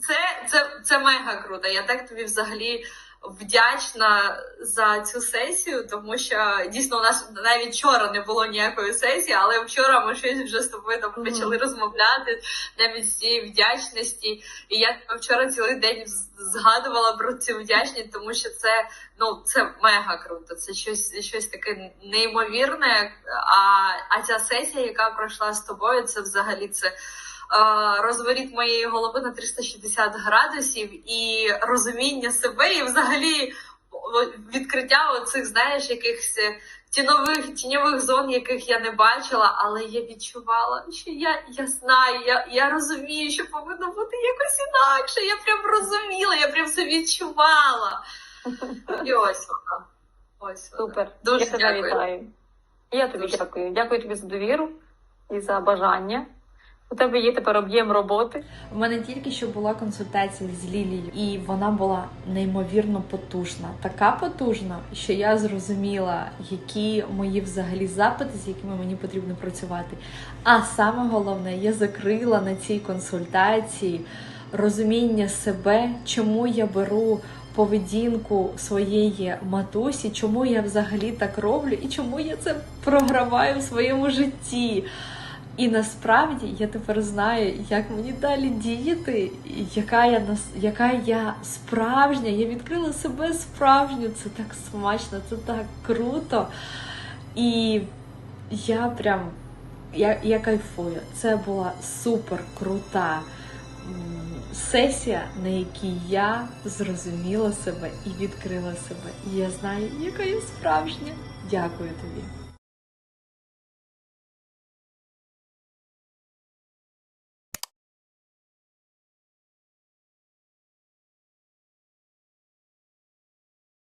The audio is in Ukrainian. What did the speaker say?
це, це, це мега круто. Я так тобі взагалі вдячна за цю сесію, тому що дійсно у нас навіть вчора не було ніякої сесії, але вчора ми щось вже з тобою там почали розмовляти навіть з цієї вдячності. І я вчора цілий день згадувала про цю вдячність, тому що це ну це мега круто. Це щось, щось таке неймовірне. А, а ця сесія, яка пройшла з тобою, це взагалі це. Розворіт моєї голови на 360 градусів і розуміння себе, і взагалі відкриття оцих, знаєш, якихось е, тінових тіньових зон, яких я не бачила, але я відчувала, що я, я знаю, я, я розумію, що повинно бути якось інакше. Я прям розуміла, я прям це відчувала. І ось вона. Ось вона. Супер. Дуже я тебе дякую. вітаю. Я тобі Дуже. дякую. Дякую тобі за довіру і за бажання. У тебе є тепер об'єм роботи. У мене тільки що була консультація з Лілією, і вона була неймовірно потужна. Така потужна, що я зрозуміла, які мої взагалі запити, з якими мені потрібно працювати. А саме головне, я закрила на цій консультації розуміння себе, чому я беру. Поведінку своєї матусі, чому я взагалі так роблю, і чому я це програваю в своєму житті. І насправді я тепер знаю, як мені далі діяти, яка я яка я справжня. Я відкрила себе справжню. Це так смачно, це так круто. І я прям я, я кайфую. Це була супер крута сесія, на якій я зрозуміла себе і відкрила себе. І я знаю, яка я справжня. Дякую тобі.